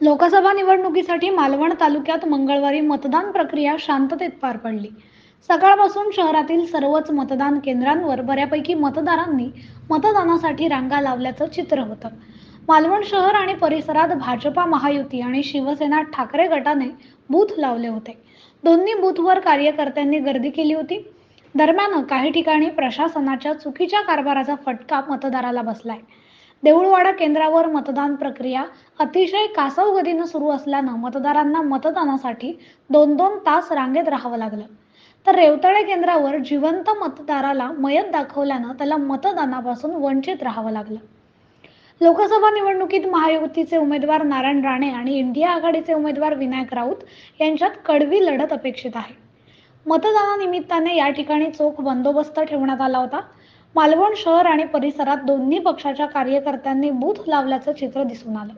लोकसभा निवडणुकीसाठी मालवण तालुक्यात मंगळवारी मतदान प्रक्रिया शांततेत पार पडली. सकाळपासून शहरातील सर्वच मतदान केंद्रांवर बऱ्यापैकी मतदारांनी मतदानासाठी रांगा लावल्याचं चित्र होतं. मालवण शहर आणि परिसरात भाजपा महायुती आणि शिवसेना ठाकरे गटाने बूथ लावले होते. दोन्ही बूथवर कार्यकर्त्यांनी गर्दी केली होती. दरम्यान काही ठिकाणी प्रशासनाच्या चुकीच्या कारभाराचा फटका मतदाराला बसलाय. देऊळवाडा केंद्रावर मतदान प्रक्रिया अतिशय कासव गतीनं सुरू असल्यानं मतदारांना मतदानासाठी दोन दोन तास रांगेत राहावं लागलं. तर रेवतळे केंद्रावर जिवंत मतदाराला मयत दाखवल्यानं त्याला मतदानापासून वंचित राहावं लागलं. लोकसभा निवडणुकीत महायुतीचे उमेदवार नारायण राणे आणि इंडिया आघाडीचे उमेदवार विनायक राऊत यांच्यात कडवी लढत अपेक्षित आहे. मतदानानिमित्ताने या ठिकाणी चोख बंदोबस्त ठेवण्यात आला होता. मालवण शहर आणि परिसरात दोन्ही पक्षाच्या कार्यकर्त्यांनी बूथ लावल्याचं चित्र दिसून आलं.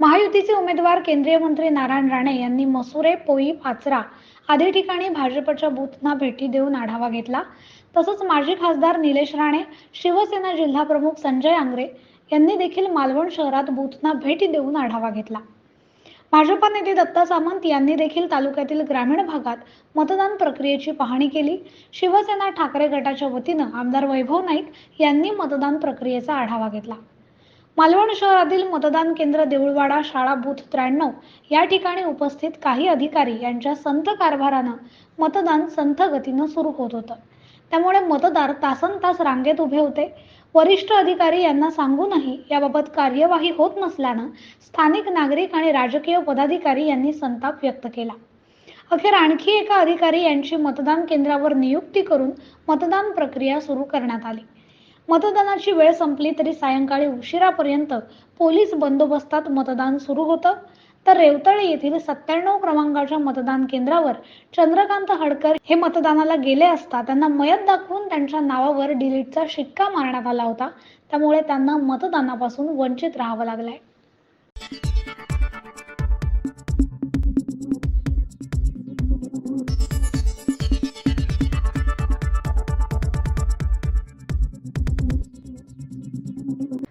महायुतीचे उमेदवार केंद्रीय मंत्री नारायण राणे यांनी मसुरे पोई पाचरा आदी ठिकाणी भाजपच्या बूथना भेटी देऊन आढावा घेतला. तसंच माजी खासदार निलेश राणे शिवसेना जिल्हाप्रमुख संजय आंग्रे यांनी देखील मालवण शहरात बूथना भेटी देऊन आढावा घेतला. भाजपा नेते दत्ता सामंत यांनी देखील तालुक्यातील ग्रामीण भागात मतदान प्रक्रियेची पाहणी केली. शिवसेना ठाकरे गटाच्या वतीनं आमदार वैभव नाईक यांनी मतदान प्रक्रियेचा आढावा घेतला. मालवण शहरातील मतदान केंद्र देऊळवाडा शाळा बूथ त्र्याण्णव या ठिकाणी उपस्थित काही अधिकारी यांच्या संत कारभारानं मतदान संथ गतीनं सुरू होत होतं. त्यामुळे मतदार तासन तास रांगेत उभे होते. वरिष्ठ अधिकारी यांना सांगूनही याबाबत कार्यवाही होत नसल्यानं स्थानिक नागरिक आणि राजकीय पदाधिकारी यांनी संताप व्यक्त केला. अखेर आणखी एका अधिकारी यांची मतदान केंद्रावर नियुक्ती करून मतदान प्रक्रिया सुरू करण्यात आली. मतदानाची वेळ संपली तरी सायंकाळी उशिरापर्यंत पोलीस बंदोबस्तात मतदान सुरू होतं. तर रेवतळे येथील सत्त्याण्णव क्रमांकाच्या मतदान केंद्रावर चंद्रकांत हडकर हे मतदानाला गेले असता त्यांना मयत दाखवून त्यांच्या नावावर डिलीटचा शिक्का मारण्यात आला होता. त्यामुळे त्यांना मतदानापासून वंचित राहावं लागलंय.